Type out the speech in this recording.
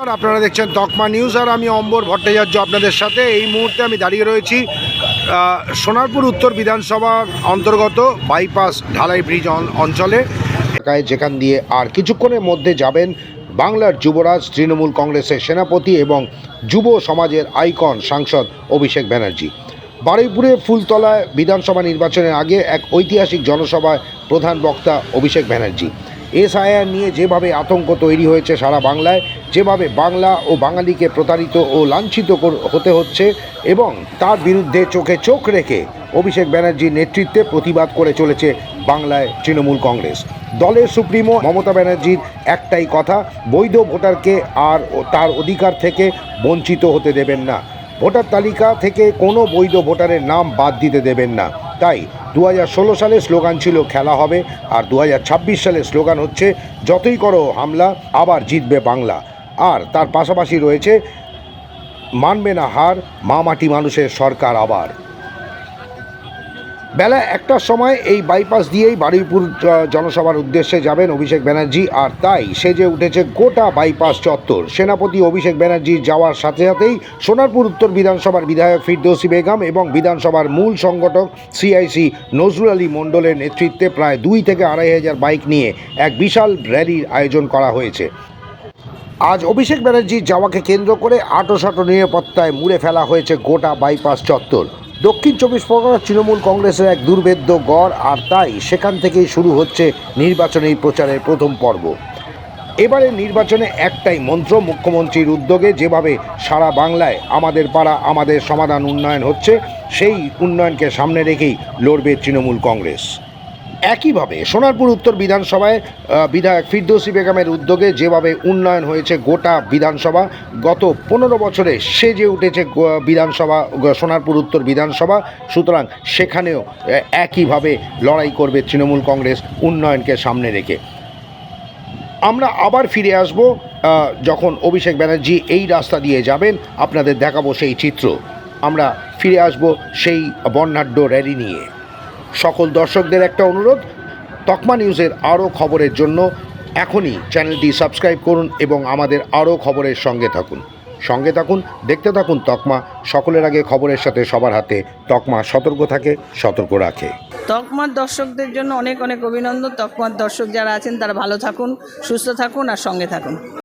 আপনারা দেখছেন তকমা নিউজ, আর আমি অম্বর ভট্টাচার্য আপনাদের সাথে। এই মুহূর্তে আমি দাঁড়িয়ে রয়েছি সোনারপুর উত্তর বিধানসভার অন্তর্গত বাইপাস ঢালাই ব্রিজ অঞ্চলে। যেখান দিয়ে আর কিছুক্ষণের মধ্যে যাবেন বাংলার যুবরাজ, তৃণমূল কংগ্রেসের সেনাপতি এবং যুব সমাজের আইকন সাংসদ অভিষেক ব্যানার্জি। বারুইপুরে ফুলতলায় বিধানসভা নির্বাচনের আগে এক ঐতিহাসিক জনসভায় প্রধান বক্তা অভিষেক ব্যানার্জি। এসআইআর নিয়ে যেভাবে আতঙ্ক তৈরি হয়েছে সারা বাংলায়, যেভাবে বাংলা ও বাঙালিকে প্রতারিত ও লাঞ্ছিত হতে হচ্ছে এবং তার বিরুদ্ধে চোখে চোখ রেখে অভিষেক ব্যানার্জির নেতৃত্বে প্রতিবাদ করে চলেছে বাংলায় তৃণমূল কংগ্রেস। দলের সুপ্রিমো মমতা ব্যানার্জির একটাই কথা, বৈধ ভোটারকে আর তার অধিকার থেকে বঞ্চিত হতে দেবেন না। ভোটার তালিকা থেকে কোনো বৈধ ভোটারের নাম বাদ দিতে দেবেন না। তাই দু হাজার ষোলো সালে স্লোগান ছিল, খেলা হবে আর দু হাজার ছাব্বিশ সালে স্লোগান হচ্ছে, যতই করো হামলা, আবার জিতবে বাংলা আর তার পাশাপাশি রয়েছে, মানবে না হার, মা মাটি মানুষের সরকার আবার বেলা একটার সময় এই বাইপাস দিয়েই বারুইপুর জনসভার উদ্দেশ্যে যাবেন অভিষেক ব্যানার্জি। আর তাই সেজে উঠেছে গোটা বাইপাস চত্বর। সেনাপতি অভিষেক ব্যানার্জি যাওয়ার সাথে সাথেই সোনারপুর উত্তর বিধানসভার বিধায়ক ফিরদৌসি বেগম এবং বিধানসভার মূল সংগঠক সিআইসি নজরুল আলী মণ্ডলের নেতৃত্বে প্রায় দুই থেকে আড়াই হাজার বাইক নিয়ে এক বিশাল র্যালির আয়োজন করা হয়েছে। আজ অভিষেক ব্যানার্জির যাওয়াকে কেন্দ্র করে আটোসাটো নিরাপত্তায় মুড়ে ফেলা হয়েছে গোটা বাইপাস চত্বর। দক্ষিণ চব্বিশ পরগনার তৃণমূল কংগ্রেসের এক দুর্ভেদ্য গড় আর তাই সেখান থেকেই শুরু হচ্ছে নির্বাচনী প্রচারের প্রথম পর্ব। এবারে নির্বাচনে একটাই মন্ত্র মুখ্যমন্ত্রীর উদ্যোগে যেভাবে সারা বাংলায় আমাদের পাড়া, আমাদের সমাধান উন্নয়ন হচ্ছে, সেই উন্নয়নকে সামনে রেখেই লড়বে তৃণমূল কংগ্রেস। একইভাবে সোনারপুর উত্তর বিধানসভায় বিধায়ক ফিরদৌসি বেগমের উদ্যোগে যেভাবে উন্নয়ন হয়েছে গোটা বিধানসভা, গত পনেরো বছরে সেজে উঠেছে গো- বিধানসভা সোনারপুর উত্তর বিধানসভা। সুতরাং সেখানেও একইভাবে লড়াই করবে তৃণমূল কংগ্রেস উন্নয়নকে সামনে রেখে। আমরা আবার ফিরে আসব যখন অভিষেক ব্যানার্জি এই রাস্তা দিয়ে যাবেন, আপনাদের দেখাবো সেই চিত্র। আমরা ফিরে আসব সেই বর্ণাঢ্য র্যালি নিয়ে। সকল দর্শকদের একটা অনুরোধ, তকমা নিউজের আরও খবরের জন্য এখনই চ্যানেলটি সাবস্ক্রাইব করুন এবং আমাদের আরও খবরের সঙ্গে থাকুন। সঙ্গে থাকুন, দেখতে থাকুন তকমা, সকলের আগে খবরের সাথে সবার হাতে তকমা সতর্ক থাকে, সতর্ক রাখে। তকমার দর্শকদের জন্য অনেক অনেক অভিনন্দন। তকমার দর্শক যারা আছেন, তারা ভালো থাকুন, সুস্থ থাকুন আর সঙ্গে থাকুন।